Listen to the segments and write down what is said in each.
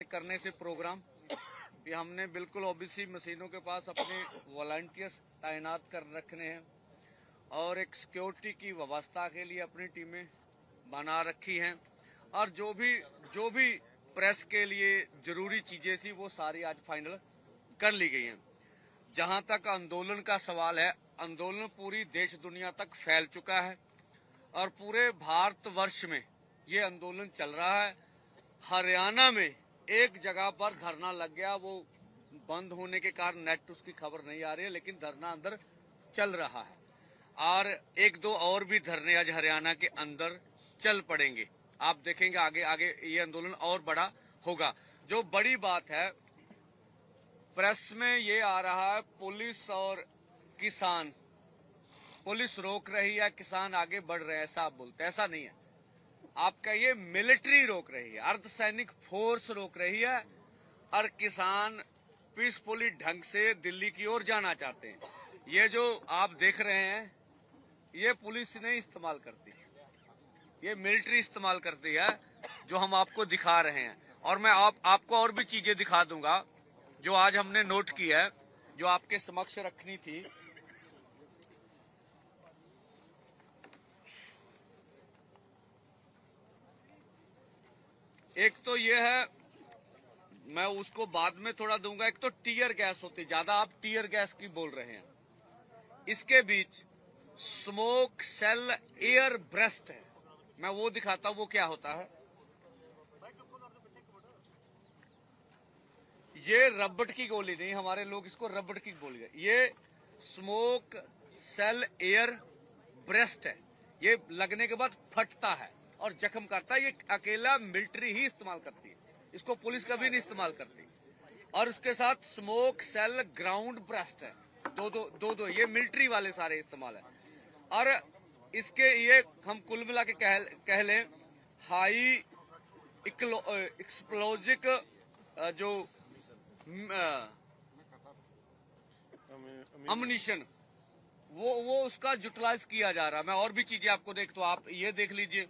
करने से प्रोग्राम कि हमने बिल्कुल ओबीसी मशीनों के पास अपने वॉलंटियर्स तैनात कर रखने हैं और एक सिक्योरिटी की व्यवस्था के लिए अपनी टीमें बना रखी हैं। और जो भी जो भी प्रेस के लिए ज़रूरी चीज़ें थी, वो सारी आज फाइनल कर ली गई हैं। जहाँ तक आंदोलन का सवाल है, आंदोलन पूरी देश दुनिया तक फैल चुका है और पूरे भारतवर्ष में ये आंदोलन चल रहा है। हरियाणा में एक जगह पर धरना लग गया, वो बंद होने के कारण नेट उसकी खबर नहीं आ रही है, लेकिन धरना अंदर चल रहा है। और एक दो और भी धरने आज हरियाणा के अंदर चल पड़ेंगे। आप देखेंगे आगे आगे ये आंदोलन और बड़ा होगा। जो बड़ी बात है, प्रेस में ये आ रहा है, पुलिस और किसान। पुलिस रोक रही है, किसान आगे बढ़ रहे हैं, ऐसा आप बोलते ऐसा नहीं है। आप कहिए मिलिट्री रोक रही है, अर्धसैनिक फोर्स रोक रही है, और किसान पीसफुली ढंग से दिल्ली की ओर जाना चाहते हैं। ये जो आप देख रहे हैं, ये पुलिस नहीं इस्तेमाल करती। ये मिलिट्री इस्तेमाल करती है, जो हम आपको दिखा रहे हैं। और मैं आप, आपको और भी चीज़ें दिखा दूँगा, जो आज हमने नोट की है, जो आपके समक्ष रखनी थी। एक तो ये है, मैं उसको बाद में थोड़ा दूँगा। एक तो टीयर गैस होती है ज़्यादा आप टीयर गैस की बोल रहे हैं। इसके बीच स्मोक सेल एयर ब्रेस्ट है। मैं वो दिखाता हूँ, वो क्या होता है। ये रबड़ की गोली नहीं, हमारे लोग इसको रबड़ की गोली ये स्मोक सेल एयर ब्रेस्ट है। ये लगने के बाद फटता है। और जख्म करता है ये अकेला मिलिट्री ही इस्तेमाल करती है। इसको पुलिस कभी नहीं इस्तेमाल करती। और उसके साथ स्मोक सेल ग्राउंड ब्रेस्ट है। दो दो दो दो ये मिलिट्री वाले सारे इस्तेमाल है। और इसके ये हम कुल मिला के कह, कह लें हाई एक्सप्लोजिक जो अमनीशन वो वो उसका यूटिलाइज किया जा रहा है। मैं और भी चीज़ें आपको देख तो आप ये देख लीजिए।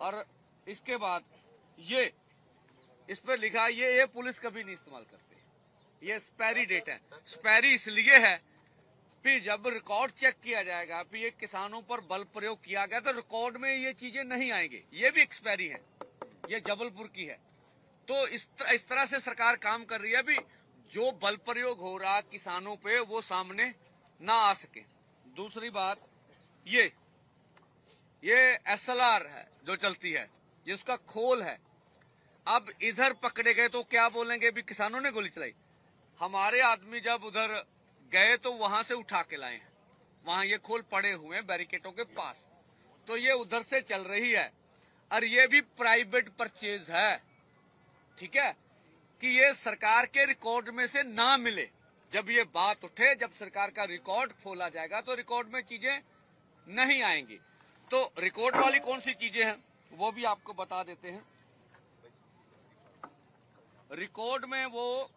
और इसके बाद ये इस पर लिखा ये ये पुलिस कभी नहीं इस्तेमाल करती। ये स्पैरी डेट है। स्पैरी इसलिए है फिर जब रिकॉर्ड चेक किया जाएगा फिर ये किसानों पर बल प्रयोग किया गया तो रिकॉर्ड में ये चीज़ें नहीं आएँगी। ये भी एक्सपायरी है। ये जबलपुर की है। तो इस तरह, इस तरह से सरकार काम कर रही है अभी। जो बल प्रयोग हो रहा किसानों पे वो सामने ना आ सके। दूसरी बात ये ये एसएलआर है, जो चलती है। ये उसका खोल है। अब इधर पकड़े गए तो क्या बोलेंगे? भी किसानों ने गोली चलाई। हमारे आदमी जब उधर गए तो वहाँ से उठा के लाए हैं। वहाँ ये खोल पड़े हुए हैं बैरिकेटों के पास। तो ये उधर से चल रही है। और ये भी प्राइवेट परचेज है। ठीक है? कि ये सरकार के रिकॉर्ड में से ना मिले। जब ये बात उठे, जब सरकार का रिकॉर्ड खोला जाएगा तो रिकॉर्ड में चीज़ें नहीं आएँगी। तो रिकॉर्ड वाली कौन सी चीज़ें हैं, वो भी आपको बता देते हैं। रिकॉर्ड में वो,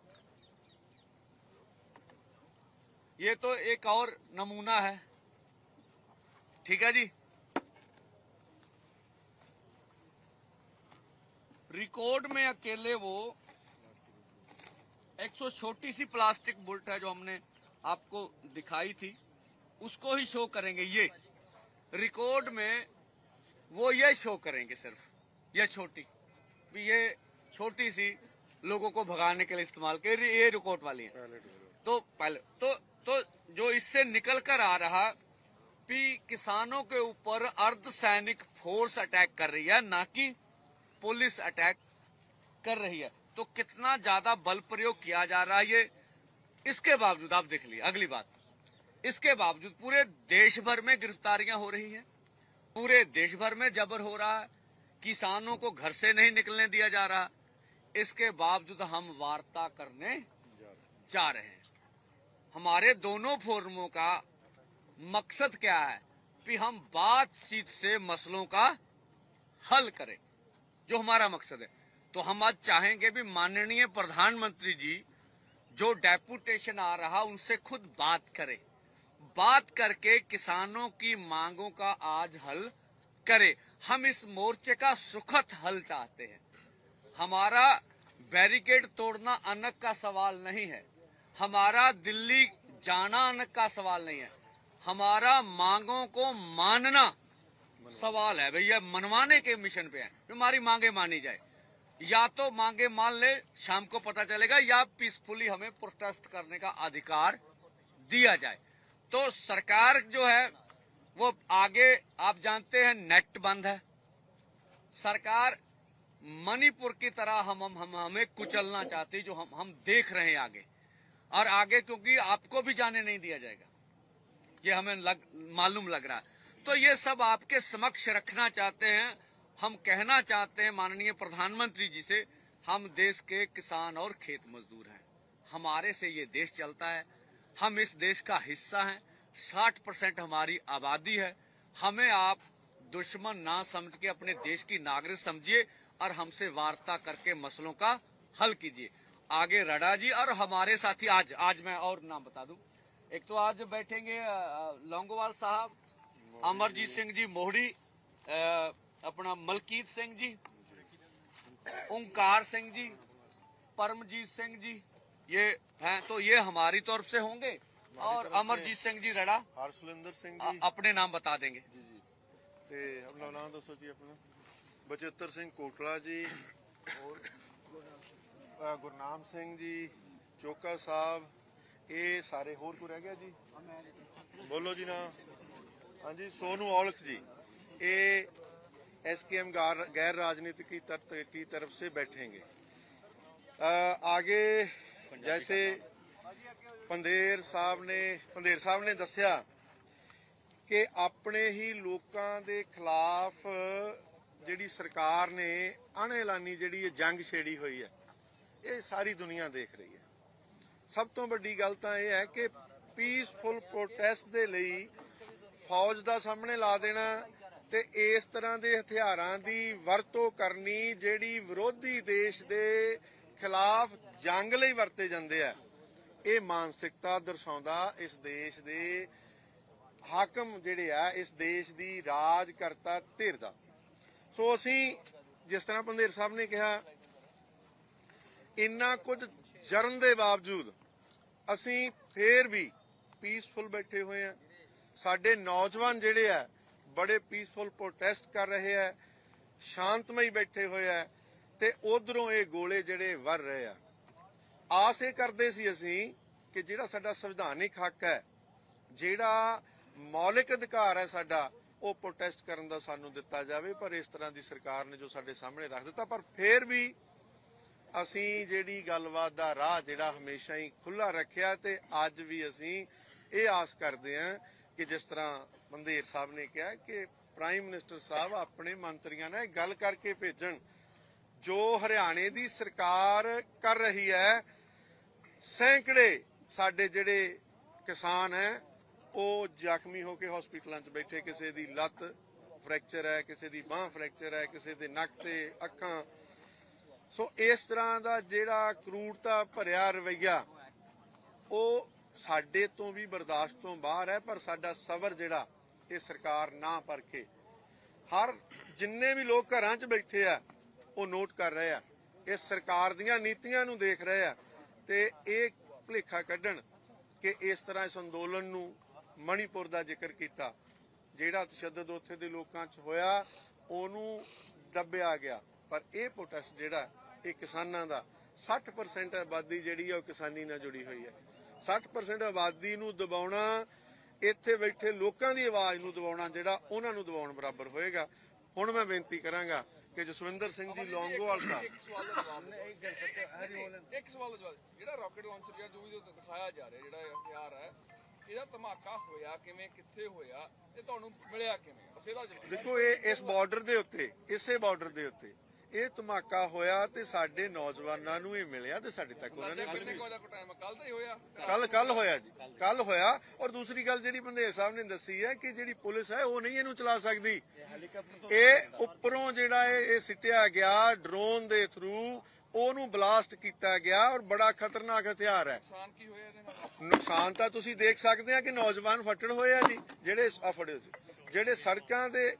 ये तो एक और नमूना है। ठीक है जी? रिकॉर्ड में अकेले वो एक सौ छोटी सी प्लास्टिक बुल्ट है जो हमने आपको दिखाई थी, उसको ही शो करेंगे। ये रिकॉर्ड में वो ये शो करेंगे सिर्फ़ ये छोटी भी ये छोटी सी लोगों को भगाने के लिए इस्तेमाल कर ये रिकॉर्ड वाली है। तो पहले तो तो जो इससे निकल कर आ रहा भी किसानों के ऊपर अर्ध सैनिक फोर्स अटैक कर रही है ना कि पुलिस अटैक कर रही है। तो कितना ज़्यादा बल प्रयोग किया जा रहा है ये इसके बावजूद आप देख लीजिए अगली बात। इसके बावजूद पूरे देश भर में गिरफ्तारियाँ हो रही हैं। पूरे देश भर में जबर हो रहा है किसानों को घर से नहीं निकलने दिया जा रहा। इसके बावजूद हम वार्ता करने जा रहे हैं। हमारे दोनों फोरमों का मकसद क्या है कि हम बातचीत से मसलों का हल करें, जो हमारा मकसद है। तो हम आज चाहेंगे भी माननीय प्रधानमंत्री जी, जो डेपुटेशन आ रहा, उनसे खुद बात करें। बात करके किसानों की मांगों का आज हल करे। हम इस मोर्चे का सुखद हल चाहते हैं। हमारा बैरिकेड तोड़ना अनक का सवाल नहीं है। हमारा दिल्ली जाना अनक का सवाल नहीं है। हमारा मांगों को मानना सवाल है। भैया, मनवाने के मिशन पे है। हमारी मांगे मानी जाए। या तो मांगे मान ले, शाम को पता चलेगा, या पीसफुली हमें प्रोटेस्ट करने का अधिकार दिया जाए। तो सरकार जो है वो आगे आप जानते हैं नेट बंद है। सरकार मणिपुर की तरह हम हम, हम हमें कुचलना चाहती जो हम हम देख रहे हैं आगे। और आगे क्योंकि आपको भी जाने नहीं दिया जाएगा। ये हमें लग, मालूम लग रहा है। तो ये सब आपके समक्ष रखना चाहते हैं हम कहना चाहते हैं माननीय प्रधानमंत्री जी से हम देश के किसान और खेत मजदूर हैं। हमारे से ये देश चलता है हम इस देश का हिस्सा हैं। 60 परसेंट हमारी आबादी है। हमें आप दुश्मन ना समझ के अपने देश की नागरिक समझिए और हमसे वार्ता करके मसलों का हल कीजिए। आगे रडा जी और हमारे साथी आज आज मैं और नाम बता दूँ। एक तो आज बैठेंगे लौंगोवाल साहब अमरजीत सिंह जी मोहड़ी अपना मलकीत सिंह जी। ओंकार सिंह जी परमजीत सिंह जी ये हैं तो ये हमारी तरफ से होंगे और तरफ से- अमरजीत सिंह जी रड़ा ਹਰਸ਼ਲਿੰਦਰ ਸਿੰਘ अ- ਜੀ अपने नाम बता देंगे ਜੀ ਜੀ ਤੇ ਆਪਣਾ ਨਾਮ ਦੱਸੋ ਜੀ ਆਪਣਾ ਬਚਿੱਤਰ ਸਿੰਘ ਕੋਟਲਾ ਜੀ ਹੋਰ ਅ, ਗੁਰਨਾਮ ਸਿੰਘ ਜੀ ਚੋਕਾ ਸਾਹਿਬ ਇਹ ਸਾਰੇ ਹੋਰ ਕੋਈ ਰਹਿ ਗਿਆ ਜੀ ਬੋਲੋ ਜੀ ਨਾ ਹਾਂਜੀ ਸੋਨੂ ਔਲਖ जी ਇਹ एसकेएम गैर राजनीतिक की तरफ की तरफ से बैठेंगे अ, आगे ਜੈਸੇ ਪੰਦੇਰ ਸਾਹਿਬ ਨੇ ਪੰਦੇਰ ਸਾਹਿਬ ਨੇ ਦੱਸਿਆ ਕਿ ਆਪਣੇ ਹੀ ਲੋਕਾਂ ਦੇ ਖਿਲਾਫ ਜਿਹੜੀ ਸਰਕਾਰ ਨੇ ਅਣਐਲਾਨੀ ਜਿਹੜੀ ਇਹ ਜੰਗ ਛੇੜੀ ਹੋਈ ਹੈ, ਇਹ ਸਾਰੀ ਦੁਨੀਆ ਦੇਖ ਰਹੀ ਹੈ। ਸਭ ਤੋਂ ਵੱਡੀ ਗੱਲ ਤਾਂ ਇਹ ਹੈ ਕਿ ਪੀਸਫੁਲ ਪ੍ਰੋਟੈਸਟ ਦੇ ਲਈ ਫੌਜ ਦਾ ਸਾਹਮਣੇ ਲਾ ਦੇਣਾ ਤੇ ਇਸ ਤਰ੍ਹਾਂ ਦੇ ਹਥਿਆਰਾਂ ਦੀ ਵਰਤੋਂ ਕਰਨੀ ਜਿਹੜੀ ਵਿਰੋਧੀ ਦੇਸ਼ ਦੇ ਖਿਲਾਫ ਜੰਗ ਲਈ ਵਰਤੇ ਜਾਂਦੇ ਆ। ਇਹ ਮਾਨਸਿਕਤਾ ਦਰਸਾਉਂਦਾ ਇਸ ਦੇਸ਼ ਦੇ ਹਾਕਮ ਜਿਹੜੇ ਆ, ਇਸ ਦੇਸ਼ ਦੀ ਰਾਜ ਕਰਤਾ ਧਿਰ ਦਾ। ਸੋ ਅਸੀਂ ਜਿਸ ਤਰ੍ਹਾਂ ਪੰਦੇਰ ਸਾਹਿਬ ਨੇ ਕਿਹਾ, ਇੰਨਾ ਕੁਝ ਜਰਨ ਦੇ ਬਾਵਜੂਦ ਅਸੀਂ ਫੇਰ ਵੀ ਪੀਸਫੁਲ ਬੈਠੇ ਹੋਏ ਆ। ਸਾਡੇ ਨੌਜਵਾਨ ਜਿਹੜੇ ਆ, ਬੜੇ ਪੀਸਫੁਲ ਪ੍ਰੋਟੈਸਟ ਕਰ ਰਹੇ ਆ, ਸ਼ਾਂਤਮਈ ਬੈਠੇ ਹੋਏ ਆ ਤੇ ਉਧਰੋਂ ਇਹ ਗੋਲੇ ਜਿਹੜੇ ਵਰ ਰਹੇ ਆ। ਆਸ ਇਹ ਕਰਦੇ ਸੀ ਅਸੀਂ ਕਿ ਜਿਹੜਾ ਸਾਡਾ ਸੰਵਿਧਾਨਿਕ ਹੱਕ ਹੈ, ਜਿਹੜਾ ਮੌਲਿਕ ਅਧਿਕਾਰ ਹੈ ਸਾਡਾ, ਉਹ ਪ੍ਰੋਟੈਸਟ ਕਰਨ ਦਾ ਸਾਨੂੰ ਦਿੱਤਾ ਜਾਵੇ, ਪਰ ਇਸ ਤਰ੍ਹਾਂ ਦੀ ਸਰਕਾਰ ਨੇ ਜੋ ਸਾਡੇ ਸਾਹਮਣੇ ਰੱਖ ਦਿੱਤਾ। ਪਰ ਫੇਰ ਵੀ ਅਸੀਂ ਜਿਹੜੀ ਗੱਲਬਾਤ ਦਾ ਰਾਹ ਜਿਹੜਾ ਹਮੇਸ਼ਾ ਹੀ ਖੁੱਲਾ ਰੱਖਿਆ ਤੇ ਅੱਜ ਵੀ ਅਸੀਂ ਇਹ ਆਸ ਕਰਦੇ ਹਾਂ ਕਿ ਜਿਸ ਤਰ੍ਹਾਂ ਮੰਦੇਰ ਸਾਹਿਬ ਨੇ ਕਿਹਾ ਕਿ ਪ੍ਰਾਈਮ ਮਿਨਿਸਟਰ ਸਾਹਿਬ ਆਪਣੇ ਮੰਤਰੀਆਂ ਨਾਲ ਗੱਲ ਕਰਕੇ ਭੇਜਣ, ਜੋ ਹਰਿਆਣੇ ਦੀ ਸਰਕਾਰ ਕਰ ਰਹੀ ਹੈ ਸੈਂਕੜੇ ਸਾਡੇ ਜਿਹੜੇ ਕਿਸਾਨ ਹੈ, ਉਹ ਜ਼ਖਮੀ ਹੋ ਕੇ ਹਸਪੀਟਲਾਂ 'ਚ ਬੈਠੇ, ਕਿਸੇ ਦੀ ਲੱਤ ਫ੍ਰੈਕਚਰ ਹੈ, ਕਿਸੇ ਦੀ ਬਾਹ ਫ੍ਰੈਕਚਰ ਹੈ, ਕਿਸੇ ਦੇ ਨੱਕ ਤੇ ਅੱਖਾਂ। ਸੋ ਇਸ ਤਰ੍ਹਾਂ ਦਾ ਜਿਹੜਾ ਕਰੂਰਤਾ ਭਰਿਆ ਰਵਈਆ, ਉਹ ਸਾਡੇ ਤੋਂ ਵੀ ਬਰਦਾਸ਼ਤ ਤੋਂ ਬਾਹਰ ਹੈ, ਪਰ ਸਾਡਾ ਸਬਰ ਜਿਹੜਾ, ਇਹ ਸਰਕਾਰ ਨਾ ਪਰਖੇ। ਹਰ ਜਿੰਨੇ ਵੀ ਲੋਕ ਘਰਾਂ 'ਚ ਬੈਠੇ ਆ, ਉਹ ਨੋਟ ਕਰ ਰਹੇ ਆ। ਇਹ ਸਰਕਾਰ ਦੀਆਂ ਨੀਤੀਆਂ ਨੂੰ ਦੇਖ ਰਹੇ ਆ। ਤੇ ਇਹ ਭੁਲੇਖਾ ਕੱਢਣ ਕਿ ਇਸ ਤਰ੍ਹਾਂ ਇਸ ਅੰਦੋਲਨ ਨੂੰ ਮਣੀਪੁਰ ਦਾ ਜ਼ਿਕਰ ਕੀਤਾ, ਜਿਹੜਾ ਤਸ਼ੱਦਦ ਉੱਥੇ ਦੇ ਲੋਕਾਂ 'ਚ ਹੋਇਆ, ਉਹਨੂੰ ਦੱਬਿਆ ਗਿਆ। ਪਰ ਇਹ ਪ੍ਰੋਟੈਸਟ ਜਿਹੜਾ, ਇਹ ਕਿਸਾਨਾਂ ਦਾ 60% ਆਬਾਦੀ ਜਿਹੜੀ ਆ ਉਹ ਕਿਸਾਨੀ ਨਾਲ ਜੁੜੀ ਹੋਈ ਹੈ। 60% ਆਬਾਦੀ ਨੂੰ ਦਬਾਉਣਾ, ਇੱਥੇ ਬੈਠੇ ਲੋਕਾਂ ਦੀ ਆਵਾਜ਼ ਨੂੰ ਦਬਾਉਣਾ ਜਿਹੜਾ ਉਹਨਾਂ ਨੂੰ ਦਬਾਉਣ ਬਰਾਬਰ ਹੋਏਗਾ। ਹੁਣ ਮੈਂ ਬੇਨਤੀ ਕਰਾਂਗਾ ਕਿ ਜਸਵਿੰਦਰ ਸਿੰਘ ਜੀ ਲੌਂਗੋਵਾਲ ਸਾਹਿਬ। ਇੱਕ ਸਵਾਲ ਦਾ ਜਵਾਬ ਇੱਕ ਸਵਾਲ ਦਾ ਜਵਾਬ ਜਿਹੜਾ ਰਾਕਟ ਲਾਂਚਰ ਜਾਂ ਜੋ ਵੀ ਦਿਖਾਇਆ ਜਾ ਰਿਹਾ ਜਿਹੜਾ ਹਥਿਆਰ ਹੈ ਇਹਦਾ ਧਮਾਕਾ ਹੋਇਆ ਕਿਵੇਂ ਕਿੱਥੇ ਹੋਇਆ ਤੇ ਤੁਹਾਨੂੰ ਮਿਲਿਆ ਕਿਵੇਂ? ਬਸ ਇਹਦਾ ਜਵਾਬ ਦੇਖੋ ਇਹ ਇਸ ਬਾਰਡਰ ਦੇ ਉੱਤੇ ਇਸੇ ਬਾਰਡਰ ਦੇ ਉੱਤੇ ਇਹ ਧਮਾਕਾ ਹੋਇਆ ਤੇ ਸਾਡੇ ਨੌਜਵਾਨਾਂ ਨੂੰ ਇਹ ਮਿਲਿਆ ਤੇ ਸਾਡੇ ਤੱਕ ਉਹਨਾਂ ਨੇ ਪਹੁੰਚੀ ਕੱਲ ਹੀ ਹੋਇਆ। ਕੱਲ ਕੱਲ ਹੋਇਆ ਜੀ। ਕੱਲ ਹੋਇਆ ਔਰ ਦੂਸਰੀ ਗੱਲ ਜਿਹੜੀ ਬੰਦੇਰ ਸਾਹਿਬ ਨੇ ਦੱਸੀ ਹੈ ਕਿ ਜਿਹੜੀ ਪੁਲਿਸ ਹੈ ਉਹ ਨਹੀਂ ਇਹਨੂੰ ਚਲਾ ਸਕਦੀ। ਇਹ ਉੱਪਰੋਂ ਜਿਹੜਾ ਇਹ ਸਿੱਟਿਆ ਗਿਆ ਡਰੋਨ ਦੇ ਥਰੂ ਉਹਨੂੰ ਬਲਾਸਟ ਕੀਤਾ ਗਿਆ ਔਰ ਬੜਾ ਖਤਰਨਾਕ ਹਥਿਆਰ ਹੈ। ਨੁਕਸਾਨ ਕੀ ਹੋਇਆ ਇਹਦੇ ਨਾਲ? ਨੁਕਸਾਨ ਤਾਂ ਤੁਸੀਂ ਦੇਖ ਸਕਦੇ ਆ ਕਿ ਨੌਜਵਾਨ ਫੱਟੜ ਹੋਏ ਆ ਜੀ ਜਿਹੜੇ ਆ ਫੜਿਓ ਜੀ। ਜਿਹੜੇ ਸੜਕਾਂ ਦੇ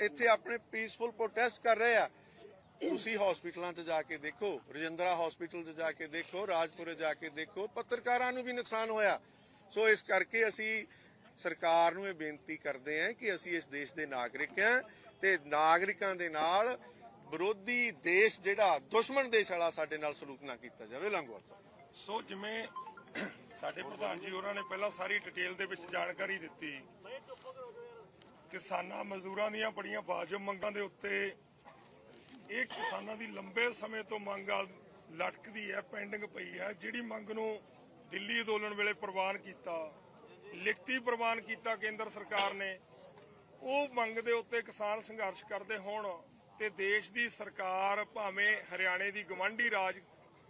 ਇੱਥੇ ਆਪਣੇ ਪੀਸਫੁਲ ਪ੍ਰੋਟੈਸਟ ਕਰ ਰਹੇ ਆ। ਤੁਸੀਂ ਹਸਪੀਟਲਾਂ 'ਚ ਜਾ ਕੇ ਦੇਖੋ, ਰਜਿੰਦਰਾ ਹਸਪੀਟਲ 'ਚ ਜਾ ਕੇ ਦੇਖੋ, ਰਾਜਪੁਰੇ ਜਾ ਕੇ ਦੇਖੋ, ਪੱਤਰਕਾਰਾਂ ਨੂੰ ਵੀ ਨੁਕਸਾਨ ਹੋਇਆ। ਸੋ ਇਸ ਕਰਕੇ ਅਸੀਂ ਸਰਕਾਰ ਨੂੰ ਇਹ ਬੇਨਤੀ ਕਰਦੇ ਹਾਂ ਕਿ ਅਸੀਂ ਇਸ ਦੇਸ਼ ਦੇ ਨਾਗਰਿਕ ਹਾਂ ਤੇ ਨਾਗਰਿਕਾਂ ਦੇ ਨਾਲ ਵਿਰੋਧੀ ਦੇਸ਼ ਜਿਹੜਾ, ਦੁਸ਼ਮਣ ਦੇਸ਼ ਵਾਲਾ ਸਾਡੇ ਨਾਲ ਸਲੂਕ ਨਾ ਕੀਤਾ ਜਾਵੇ। ਲੰਗੋਵਾਲ ਸਾਹਿਬ। ਸੋ ਜਿਵੇਂ ਸਾਡੇ ਪ੍ਰਧਾਨ ਜੀ ਹੋਰਾਂ ਨੇ ਪਹਿਲਾਂ ਸਾਰੀ ਡਿਟੇਲ ਦੇ ਵਿੱਚ ਜਾਣਕਾਰੀ ਦਿੱਤੀ। ਕਿਸਾਨਾਂ ਮਜ਼ਦੂਰਾਂ ਦੀਆਂ ਬੜੀਆਂ ਵਾਜਬ ਮੰਗਾਂ ਦੇ ਉੱਤੇ ਇਹ ਕਿਸਾਨਾਂ ਦੀ ਲੰਬੇ ਸਮੇਂ ਤੋਂ ਮੰਗ ਲਟਕਦੀ ਹੈ, ਪੈਂਡਿੰਗ ਪਈ ਹੈ। ਜਿਹੜੀ ਮੰਗ ਨੂੰ ਦਿੱਲੀ ਅੰਦੋਲਨ ਵੇਲੇ ਪ੍ਰਵਾਨ ਕੀਤਾ, ਲਿਖਤੀ ਪ੍ਰਵਾਨ ਕੀਤਾ ਕੇਂਦਰ ਸਰਕਾਰ ਨੇ, ਉਹ ਮੰਗ ਦੇ ਉੱਤੇ ਕਿਸਾਨ ਸੰਘਰਸ਼ ਕਰਦੇ ਹੋਣ ਤੇ ਦੇਸ਼ ਦੀ ਸਰਕਾਰ ਭਾਵੇਂ ਹਰਿਆਣੇ ਦੀ ਗਵੰਡੀ ਰਾਜ,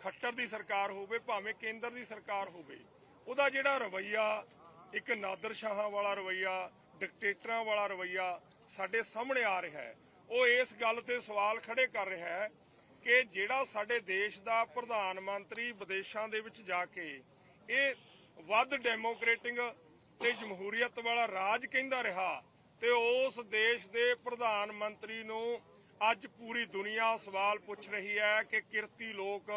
ਖੱਟਰ ਦੀ ਸਰਕਾਰ ਹੋਵੇ, ਭਾਵੇਂ ਕੇਂਦਰ ਦੀ ਸਰਕਾਰ ਹੋਵੇ, ਉਹਦਾ ਜਿਹੜਾ ਰਵਈਆ, ਇੱਕ ਨਾਦਰ ਸ਼ਾਹਾਂ ਵਾਲਾ ਰਵਈਆ ਡਿਕਟੇਟਰਾਂ ਵਾਲਾ ਰਵਈਆ ਸਾਡੇ ਸਾਹਮਣੇ ਆ ਰਿਹਾ ਹੈ। ਉਹ ਇਸ ਗੱਲ ਤੇ ਸਵਾਲ ਖੜੇ ਕਰ ਰਿਹਾ ਹੈ ਕਿ ਜਿਹੜਾ ਸਾਡੇ ਦੇਸ਼ ਦਾ ਪ੍ਰਧਾਨ ਮੰਤਰੀ ਵਿਦੇਸ਼ਾਂ ਦੇ ਵਿੱਚ ਜਾ ਕੇ ਇਹ ਵੱਧ ਡੈਮੋਕ੍ਰੇਟਿਕ ਤੇ ਜਮਹੂਰੀਅਤ ਵਾਲਾ ਰਾਜ ਕਹਿੰਦਾ ਰਿਹਾ ਤੇ ਉਸ ਦੇਸ਼ ਦੇ ਪ੍ਰਧਾਨ ਮੰਤਰੀ ਨੂੰ ਅੱਜ ਪੂਰੀ ਦੁਨੀਆ ਸਵਾਲ ਪੁੱਛ ਰਹੀ ਹੈ ਕਿ ਕਿਰਤੀ ਲੋਕ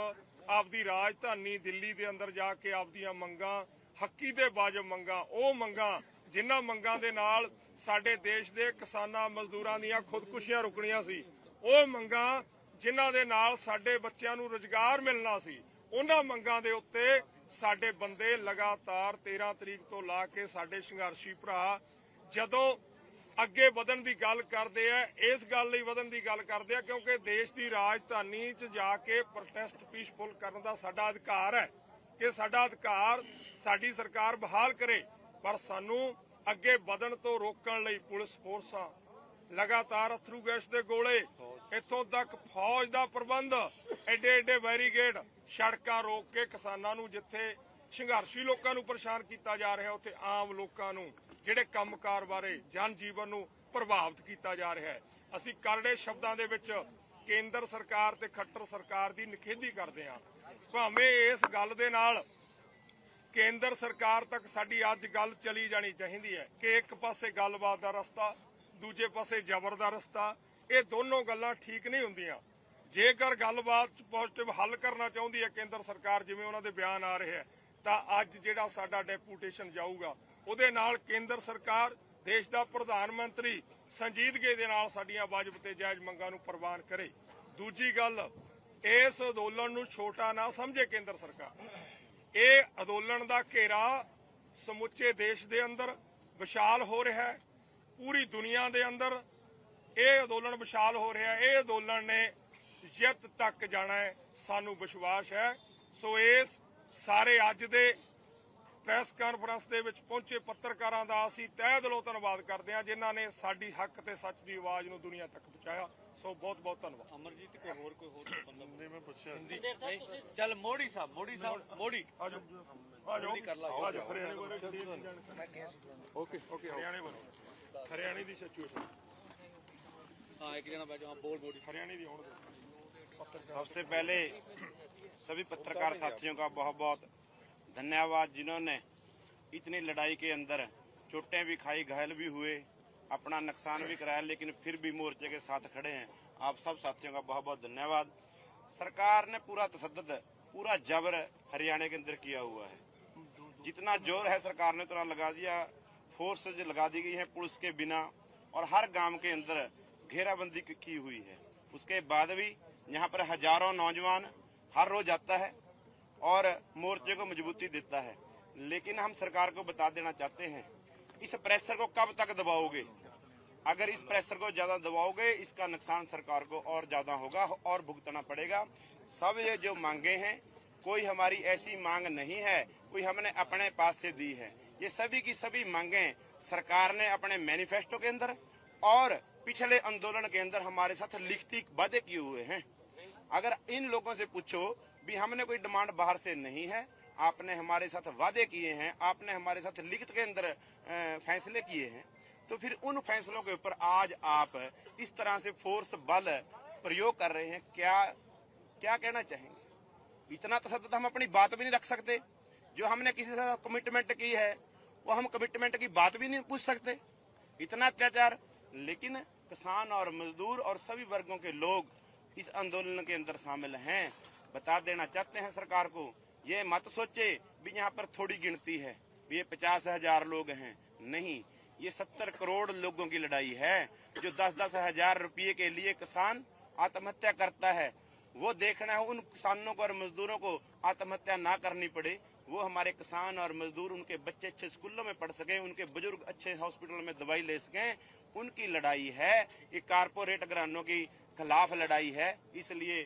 ਆਪਦੀ ਰਾਜਧਾਨੀ ਦਿੱਲੀ ਦੇ ਅੰਦਰ ਜਾ ਕੇ ਆਪਦੀਆਂ ਮੰਗਾਂ, ਹੱਕੀ ਦੇ ਵਾਜਬ ਮੰਗਾਂ, ਉਹ ਮੰਗਾਂ ਜਿਨ੍ਹਾਂ ਮੰਗਾਂ ਦੇ ਨਾਲ ਸਾਡੇ ਦੇਸ਼ ਦੇ ਕਿਸਾਨਾਂ, ਮਜ਼ਦੂਰਾਂ ਦੀਆਂ ਖੁਦਕੁਸ਼ੀਆਂ ਰੁਕਣੀਆਂ ਸੀ। ਉਹ ਮੰਗਾਂ ਜਿਨ੍ਹਾਂ ਦੇ ਨਾਲ ਸਾਡੇ ਬੱਚਿਆਂ ਨੂੰ ਰੁਜ਼ਗਾਰ ਮਿਲਣਾ ਸੀ, ਉਹਨਾਂ ਮੰਗਾਂ ਦੇ ਉੱਤੇ ਸਾਡੇ ਬੰਦੇ ਲਗਾਤਾਰ 13 ਤਰੀਕ ਤੋਂ ਲਾ ਕੇ ਸਾਡੇ ਸੰਘਰਸ਼ੀ ਭਰਾ, ਜਦੋਂ ਅੱਗੇ ਵਧਣ ਦੀ ਗੱਲ ਕਰਦੇ ਆ, ਇਸ ਗੱਲ ਲਈ ਵਧਣ ਦੀ ਗੱਲ ਕਰਦੇ ਆ, ਕਿਉਂਕਿ ਦੇਸ਼ ਦੀ ਰਾਜਧਾਨੀ 'ਚ ਜਾ ਕੇ ਪ੍ਰੋਟੈਸਟ ਪੀਸਫੁਲ ਕਰਨ ਦਾ ਸਾਡਾ ਅਧਿਕਾਰ ਹੈ। ਕਿ ਸਾਡਾ ਅਧਿਕਾਰ ਸਾਡੀ ਸਰਕਾਰ ਬਹਾਲ ਕਰੇ। ਪਰ ਸਾਨੂੰ ਅੱਗੇ ਵਧਣ ਤੋਂ ਰੋਕਣ ਲਈ ਪੁਲਿਸ ਫੋਰਸਾਂ ਲਗਾਤਾਰ ਅਥਰੂ ਗੈਸ ਦੇ ਗੋਲੇ ਇੱਥੋਂ ਤੱਕ ਫੌਜ ਦਾ ਪ੍ਰਬੰਧ ਐਡੇ ਐਡੇ ਬੈਰੀਗੇਡ ਸੜਕਾਂ ਰੋਕ ਕੇ ਕਿਸਾਨਾਂ ਨੂੰ ਜਿੱਥੇ ਸੰਘਰਸ਼ੀ ਲੋਕਾਂ ਨੂੰ ਪਰੇਸ਼ਾਨ ਕੀਤਾ ਜਾ ਰਿਹਾ ਉੱਥੇ ਆਮ ਲੋਕਾਂ ਨੂੰ ਜਿਹੜੇ ਕੰਮਕਾਰ ਬਾਰੇ ਜਨ ਜੀਵਨ ਨੂੰ ਪ੍ਰਭਾਵਿਤ ਕੀਤਾ ਜਾ ਰਿਹਾ ਹੈ। ਅਸੀਂ ਕਰੜੇ ਸ਼ਬਦਾਂ ਦੇ ਵਿੱਚ ਕੇਂਦਰ ਸਰਕਾਰ ਤੇ ਖੱਟਰ ਸਰਕਾਰ ਦੀ ਨਿਖੇਧੀ ਕਰਦੇ ਹਾਂ। ਭਾਵੇਂ ਇਸ ਗੱਲ ਦੇ ਨਾਲ ਕੇਂਦਰ ਸਰਕਾਰ ਤੱਕ ਸਾਡੀ ਅੱਜ ਗੱਲ ਚਲੀ ਜਾਣੀ ਚਾਹੀਦੀ ਹੈ ਕਿ ਇੱਕ ਪਾਸੇ ਗੱਲਬਾਤ ਦਾ ਰਸਤਾ, ਦੂਜੇ ਪਾਸੇ ਜ਼ਬਰ ਦਾ ਰਸਤਾ, ਇਹ ਦੋਨੋਂ ਗੱਲਾਂ ਠੀਕ ਨਹੀਂ ਹੁੰਦੀਆਂ। ਜੇਕਰ ਗੱਲਬਾਤ ਚ ਪੋਜ਼ਿਟਿਵ ਹੱਲ ਕਰਨਾ ਚਾਹੁੰਦੀ ਹੈ ਕੇਂਦਰ ਸਰਕਾਰ, ਜਿਵੇਂ ਉਹਨਾਂ ਦੇ ਬਿਆਨ ਆ ਰਹੇ ਤਾਂ ਅੱਜ ਜਿਹੜਾ ਸਾਡਾ ਡੈਪੂਟੇਸ਼ਨ ਜਾਊਗਾ, ਉਹਦੇ ਨਾਲ ਕੇਂਦਰ ਸਰਕਾਰ, ਦੇਸ਼ ਦਾ ਪ੍ਰਧਾਨ ਮੰਤਰੀ ਸੰਜੀਦਗੀ ਦੇ ਨਾਲ ਸਾਡੀਆਂ ਵਾਜਬ ਤੇ ਜਾਇਜ਼ ਮੰਗਾਂ ਨੂੰ ਪ੍ਰਵਾਨ ਕਰੇ। ਦੂਜੀ ਗੱਲ, ਇਸ ਅੰਦੋਲਨ ਨੂੰ ਛੋਟਾ ਨਾ ਸਮਝੇ ਕੇਂਦਰ ਸਰਕਾਰ। ਇਹ ਅੰਦੋਲਨ ਦਾ ਘੇਰਾ ਸਮੁੱਚੇ ਦੇਸ਼ ਦੇ ਅੰਦਰ ਵਿਸ਼ਾਲ ਹੋ ਰਿਹਾ ਹੈ, ਪੂਰੀ ਦੁਨੀਆ ਦੇ ਅੰਦਰ ਇਹ ਅੰਦੋਲਨ ਵਿਸ਼ਾਲ ਹੋ ਰਿਹਾ ਹੈ, ਇਹ ਅੰਦੋਲਨ ਨੇ ਜਿੱਤ ਤੱਕ ਜਾਣਾ ਹੈ, ਸਾਨੂੰ ਵਿਸ਼ਵਾਸ ਹੈ। ਸੋ ਇਸ ਸਾਰੇ ਅੱਜ ਦੇ ਪ੍ਰੈਸ ਕਾਨਫਰੰਸ ਦੇ ਵਿੱਚ ਪਹੁੰਚੇ ਪੱਤਰਕਾਰਾਂ ਦਾ ਅਸੀਂ ਤਹਿ ਦਿਲੋਂ ਧੰਨਵਾਦ ਕਰਦੇ ਹਾਂ ਜਿਨ੍ਹਾਂ ਨੇ ਸਾਡੀ ਹੱਕ ਤੇ ਸੱਚ ਦੀ ਆਵਾਜ਼ ਨੂੰ ਦੁਨੀਆ ਤੱਕ ਪਹੁੰਚਾਇਆ ਸੋ ਬਹੁਤ ਬਹੁਤ ਧੰਨਵਾਦ ਅਮਰਜੀਤ ਕੋਈ ਹੋਰ ਕੋਈ ਹੋਰ ਬੰਦਾ ਨਹੀਂ ਮੈਂ ਪੁੱਛਿਆ ਨਹੀਂ ਚੱਲ ਮੋੜੀ ਸਾਹਿਬ ਮੋੜੀ ਸਾਹਿਬ ਮੋੜੀ ਆ ਜਾਓ ਆ ਜਾਓ ਕਰ ਲਾ ਆ ਜਾਓ ਹਰਿਆਣੇ ਬਾਰੇ ਓਕੇ ਓਕੇ ਹਰਿਆਣੇ ਬਾਰੇ ਹਰਿਆਣੇ ਦੀ ਸਿਚੁਏਸ਼ਨ ਹਾਂ ਇੱਕ ਜਣਾ ਬੈਠੋ ਹਾਂ ਬੋਲ ਮੋੜੀ हरियाणा दी होने दो सबसे पहले सभी पत्रकार साथियों का बहुत बहुत धन्यवाद जिन्होंने इतनी लड़ाई के अंदर चोटें भी खाई, घायल भी हुए, अपना नुकसान भी कराया, लेकिन फिर भी मोर्चे के साथ खड़े हैं। आप सब साथियों का बहुत बहुत धन्यवाद। सरकार ने पूरा तसद्दद, पूरा जबर हरियाणा के अंदर किया हुआ है। जितना ज़ोर है सरकार ने, उतना लगा दिया। फोर्स लगा दी गई है पुलिस के बिना, और हर गाँव के अंदर घेराबंदी की हुई है। उसके बाद भी यहाँ पर हज़ारों नौजवान हर रोज आता है और मोर्चे को मजबूती देता है। लेकिन हम सरकार को बता देना चाहते हैं, इस प्रेशर को कब तक दबाओगे? अगर इस प्रेशर को ज़्यादा दबाओगे, इसका नुकसान सरकार को और ज़्यादा होगा और भुगतना पड़ेगा। सब ये जो मांगे हैं, कोई हमारी ऐसी मांग नहीं है, कोई हमने अपने पास से दी है। ये सभी की सभी मांगे सरकार ने अपने मैनिफेस्टो के अंदर और पिछले आंदोलन के अंदर हमारे साथ लिखती वादे किए हुए हैं। अगर इन लोगों से पूछो भी हमने कोई डिमांड बाहर से नहीं है। आपने हमारे साथ वादे किए हैं, आपने हमारे साथ लिखित के अंदर फैसले किए हैं। तो फिर उन फैसलों के ऊपर आज आप इस तरह से फोर्स बल प्रयोग कर रहे हैं, क्या क्या कहना चाहेंगे? इतना तसद्दद हम अपनी बात भी नहीं रख सकते। जो हमने किसी से कमिटमेंट की है, वो हम कमिटमेंट की बात भी नहीं पूछ सकते। इतना अत्याचार, लेकिन किसान और मजदूर और सभी वर्गों के लोग इस आंदोलन के अंदर शामिल हैं। बता देना चाहते हैं सरकार को, ये मत सोचे भी यहाँ पर थोड़ी गिनती है। ये पचास हज़ार लोग हैं। नहीं, ये सत्तर करोड़ लोगों की लड़ाई है, जो दस दस हज़ार रुपये के लिए किसान आत्महत्या करता है। वो देखना है उन किसानों को और मजदूरों को आत्महत्या ना करनी पड़े। वो हमारे किसान और मजदूर, उनके बच्चे अच्छे स्कूलों में पढ़ सकें, उनके बुज़ुर्ग अच्छे हॉस्पिटल में दवाई ले सकें, उनकी लड़ाई है। ये कारपोरेट घरानों की खिलाफ लड़ाई है, इसलिए